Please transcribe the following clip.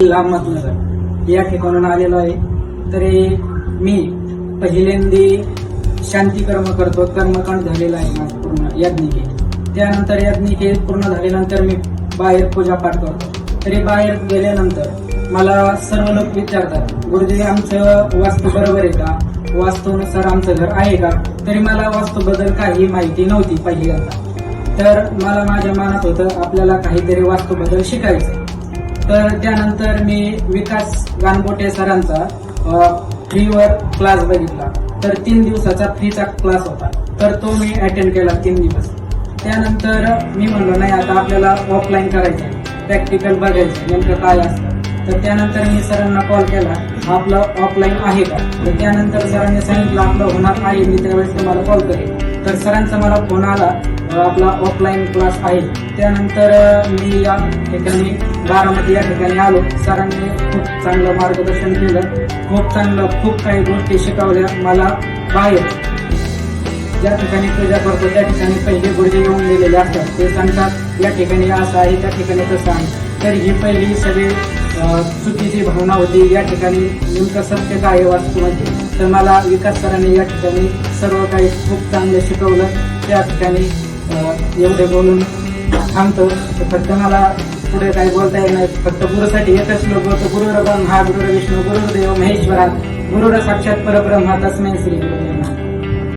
अहमदनगर या ठिकाणून आलेलो आहे. तरी मी पहिल्यांदी शांती कर्म करतो. कर्मकांड झालेला आहे माझं पूर्ण याज्ञिके. त्यानंतर याज्ञिके पूर्ण झाल्यानंतर मी बाहेर पूजापाठ करतो. तरी बाहेर गेल्यानंतर मला सर्व लोक विचारतात गुरुजी आमचं वास्तू बरोबर आहे का? वास्तूनुसार आमचं घर आहे का? तरी मला वास्तूबद्दल काही माहिती नव्हती पहिल्यांदा. तर मला माझ्या मनात होतं आपल्याला काहीतरी वास्तूबद्दल शिकायचं तर त्यानंतर मी विकास गानबोटे सरांचा फ्रीवर क्लास बघितला. तर तीन दिवसाचा फ्रीचा क्लास होता. तर तो मी अटेंड केला तीन दिवस. त्यानंतर मी म्हणलो नाही आता आपल्याला ऑफलाईन करायचं प्रॅक्टिकल बघायचं नेमकं काय असतं? तर त्यानंतर मी सरांना कॉल केला आपलं ऑफलाईन आहे का? तर त्यानंतर सरांनी सांगितलं आपलं होणार आहे. मी त्यावेळेस तुम्हाला कॉल करेन. तर सरांचा मला फोन आला. आपला ऑफलाईन क्लास आहे. त्यानंतर मी या ठिकाणी बारामती या ठिकाणी आलो. सरांनी खूप चांगलं मार्गदर्शन केलं. खूप चांगलं खूप काही गोष्टी शिकवल्या मला बाहेर. ज्या ठिकाणी पूजा करतो त्या ठिकाणी पहिले गुरुजी येऊन गेलेले असतात. ते सांगतात या ठिकाणी असं आहे त्या ठिकाणी तसं आहे. तर ही पहिली सगळी चुकीची भावना होती. या ठिकाणी नेमकं सत्य काय वास्तूमध्ये तर मला विकास सरांनी या ठिकाणी सर्व काही खूप चांगलं शिकवलं. त्या ठिकाणी एवढे बोलून थांबतो तर फक्त मला पुढे काही बोलता येत नाही. फक्त गुरुसाठी एकच श्लोक बोलतो. गुरुर हा गुरुर विष्णू गुरुदेव महेश्वरा गुरुर साक्षात परब्रह्मा तस्मै श्री